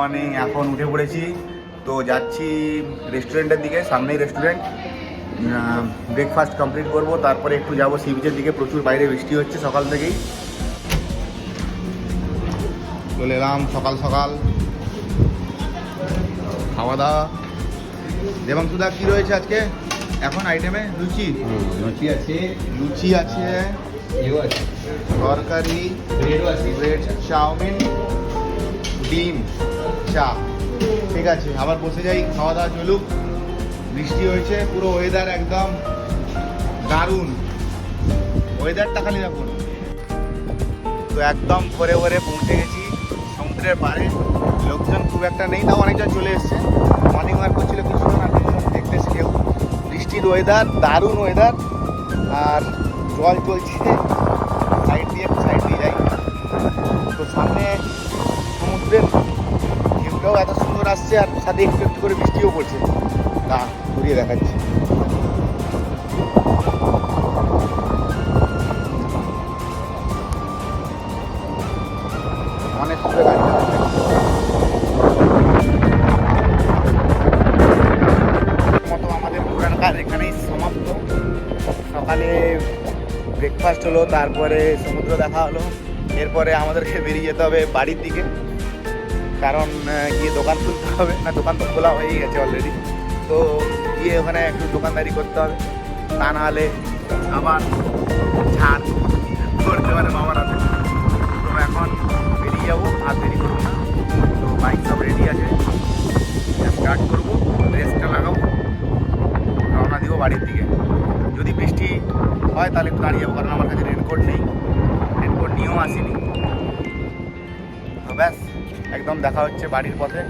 Morning এখন উঠে পড়েছি। তো যাচ্ছি রেস্টুরেন্টের দিকে সামনেই রেস্টুরেন্ট ব্রেকফাস্ট কমপ্লিট করব তারপরে একটু যাব সি বিচের দিকে। প্রচুর বাইরে বৃষ্টি হচ্ছে সকাল থেকেই। চলে এলাম সকাল সকাল। খাওয়া দাওয়া। দেবাংশুদা কী রয়েছে আজকে? এখন আইটেমে লুচি? লুচি আছে। লুচি আছে। তরকারি ব্রেড চাউমিন ডিম। চা। ঠিক আছে, আবার বসে যাই, খাওয়া দাওয়া চলুক। বৃষ্টি হয়েছে, পুরো ওয়েদার একদম দারুণ। ওয়েদারটা খালি দেখুন। তো একদম ভরে ভরে পৌঁছে গেছি সমুদ্রের পাড়ে। লোকজন খুব একটা নেই, তাও অনেকজন চলে এসছে। মর্নিং ওয়াক করছিল কিছু না দেখতে এসছে কেউ বৃষ্টির ওয়েদার দারুণ ওয়েদার আর জল চলছে। সাইড দিয়ে সাইড দিয়ে যাই। আসছে আর সাথে একটু একটু করে বৃষ্টিও পড়ছে। না ঘুরিয়ে দেখাচ্ছি। অনেক মতো আমাদের কাজ এখানেই সকালে ব্রেকফাস্ট হলো, তারপরে সমুদ্র দেখা হলো। এরপরে আমাদেরকে বেরিয়ে যেতে হবে বাড়ির দিকে। কারণ গিয়ে দোকান খুলতে হবে, না দোকান তো খোলা হয়েই গেছে অলরেডি তো গিয়ে ওখানে একটু দোকানদারি করতে হবে। তা নাহলে আবার ছাড় করতে পারে বাবার হাতে। তো এখন বেরিয়ে যাব, আর দেরি করব না। তো বাইক সব রেডি আছে। স্টার্ট করব রেসটা লাগাবো। রওনা দিব বাড়ির দিকে। যদি বৃষ্টি হয় তাহলে একটু দাঁড়িয়ে যাব, কারণ আমার কাছে রেনকোট নেই। রেনকোট নিয়েও আসিনি। তো ব্যাস। একদম দেখা হচ্ছে বাড়ির পথে।